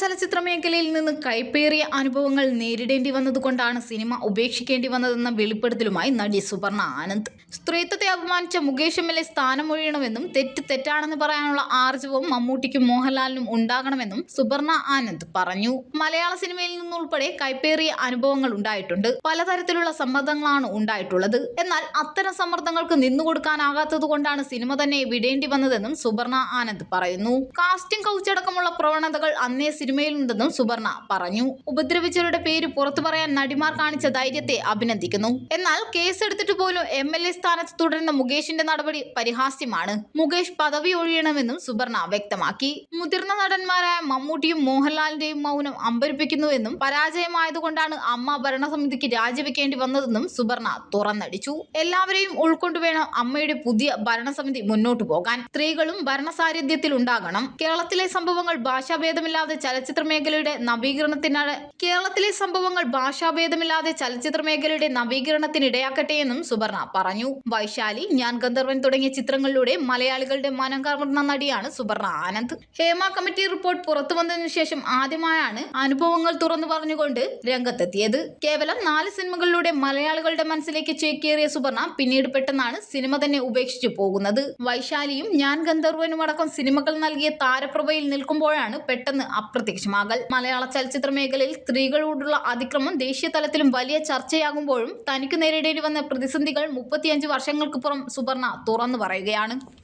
ചലച്ചിത്ര മേഖലയിൽ നിന്ന് കൈപ്പേറിയ അനുഭവങ്ങൾ നേരിടേണ്ടി വന്നതുകൊണ്ടാണ് സിനിമ ഉപേക്ഷിക്കേണ്ടി വന്നതെന്ന വെളിപ്പെടുത്തലുമായി നടി സുപർണ ആനന്ദ്. സ്ത്രീത്വത്തെ അപമാനിച്ച മുകേഷ് എം എൽ എ സ്ഥാനമൊഴിയണമെന്നും തെറ്റ് തെറ്റാണെന്ന് പറയാനുള്ള ആർജവം മമ്മൂട്ടിക്കും മോഹൻലാലിനും ഉണ്ടാകണമെന്നും സുബർണ ആനന്ദ് പറഞ്ഞു. മലയാള സിനിമയിൽ നിന്നുൾപ്പെടെ കൈപ്പേറിയ അനുഭവങ്ങൾ ഉണ്ടായിട്ടുണ്ട്. പലതരത്തിലുള്ള സമ്മർദ്ദങ്ങളാണ് ഉണ്ടായിട്ടുള്ളത്. എന്നാൽ അത്തരം സമ്മർദ്ദങ്ങൾക്ക് നിന്നുകൊടുക്കാനാകാത്തത് കൊണ്ടാണ് സിനിമ തന്നെ വിടേണ്ടി വന്നതെന്നും സുബർണ ആനന്ദ് പറയുന്നു. കാസ്റ്റിംഗ് കൗച്ചടക്കമുള്ള പ്രവണതകൾ അന്നേ സിനിമയിലുണ്ടെന്നും സുബർണ പറഞ്ഞു. ഉപദ്രവിച്ചവരുടെ പേര് പുറത്തു പറയാൻ നടിമാർ കാണിച്ച ധൈര്യത്തെ അഭിനന്ദിക്കുന്നു. എന്നാൽ കേസെടുത്തിട്ട് പോലും എം എൽ എ സ്ഥാനത്ത് തുടരുന്ന മുകേഷിന്റെ നടപടി പരിഹാസ്യമാണ്. മുകേഷ് പദവി ഒഴിയണമെന്നും സുബർണ വ്യക്തമാക്കി. മുതിർന്ന നടന്മാരായ മമ്മൂട്ടിയും മോഹൻലാലിന്റെയും മൗനം അമ്പരിപ്പിക്കുന്നുവെന്നും പരാജയമായതുകൊണ്ടാണ് അമ്മ ഭരണസമിതിക്ക് രാജിവെക്കേണ്ടി വന്നതെന്നും സുബർണ തുറന്നടിച്ചു. എല്ലാവരെയും ഉൾക്കൊണ്ടുവേണം അമ്മയുടെ പുതിയ ഭരണസമിതി മുന്നോട്ടു പോകാൻ. സ്ത്രീകളും ഭരണസാരഥ്യത്തിൽ ഉണ്ടാകണം. കേരളത്തിലെ സംഭവങ്ങൾ ഭാഷാഭേദമില്ലാതെ ചലച്ചിത്ര മേഖലയുടെ നവീകരണത്തിനാണ് കേരളത്തിലെ സംഭവങ്ങൾ ഭാഷാഭേദമില്ലാതെ ചലച്ചിത്ര മേഖലയുടെ നവീകരണത്തിനിടയാക്കട്ടെ എന്നും സുബർണ പറഞ്ഞു. വൈശാലി ഞാൻ ഗന്ധർവൻ തുടങ്ങിയ ചിത്രങ്ങളിലൂടെ മലയാളികളുടെ മനം കവർന്ന നടിയാണ് സുവർണ ആനന്ദ്. ഹേമ കമ്മിറ്റി റിപ്പോർട്ട് പുറത്തു വന്നതിനു ശേഷം ആദ്യമായാണ് അനുഭവങ്ങൾ തുറന്നു പറഞ്ഞുകൊണ്ട് രംഗത്തെത്തിയത്. കേവലം നാല് സിനിമകളിലൂടെ മലയാളികളുടെ മനസ്സിലേക്ക് ചേക്കേറിയ സുവർണ പിന്നീട് പെട്ടെന്നാണ് സിനിമ തന്നെ ഉപേക്ഷിച്ചു പോകുന്നത്. വൈശാലിയും ഞാൻ ഗന്ധർവനും അടക്കം സിനിമകൾ നൽകിയ താരപ്രഭയിൽ നിൽക്കുമ്പോഴാണ് പെട്ടെന്ന് അപ്രത്യക്ഷമാകൽ. മലയാള ചലച്ചിത്ര മേഖലയിൽ സ്ത്രീകളോടുള്ള അതിക്രമം ദേശീയ തലത്തിലും വലിയ ചർച്ചയാകുമ്പോഴും തനിക്ക് നേരിടേണ്ടി വന്ന പ്രതിസന്ധികൾ മുപ്പത്തിയഞ്ച് വർഷങ്ങൾക്കിപ്പുറം സുവർണ തുറന്നു പറയുകയാണ്.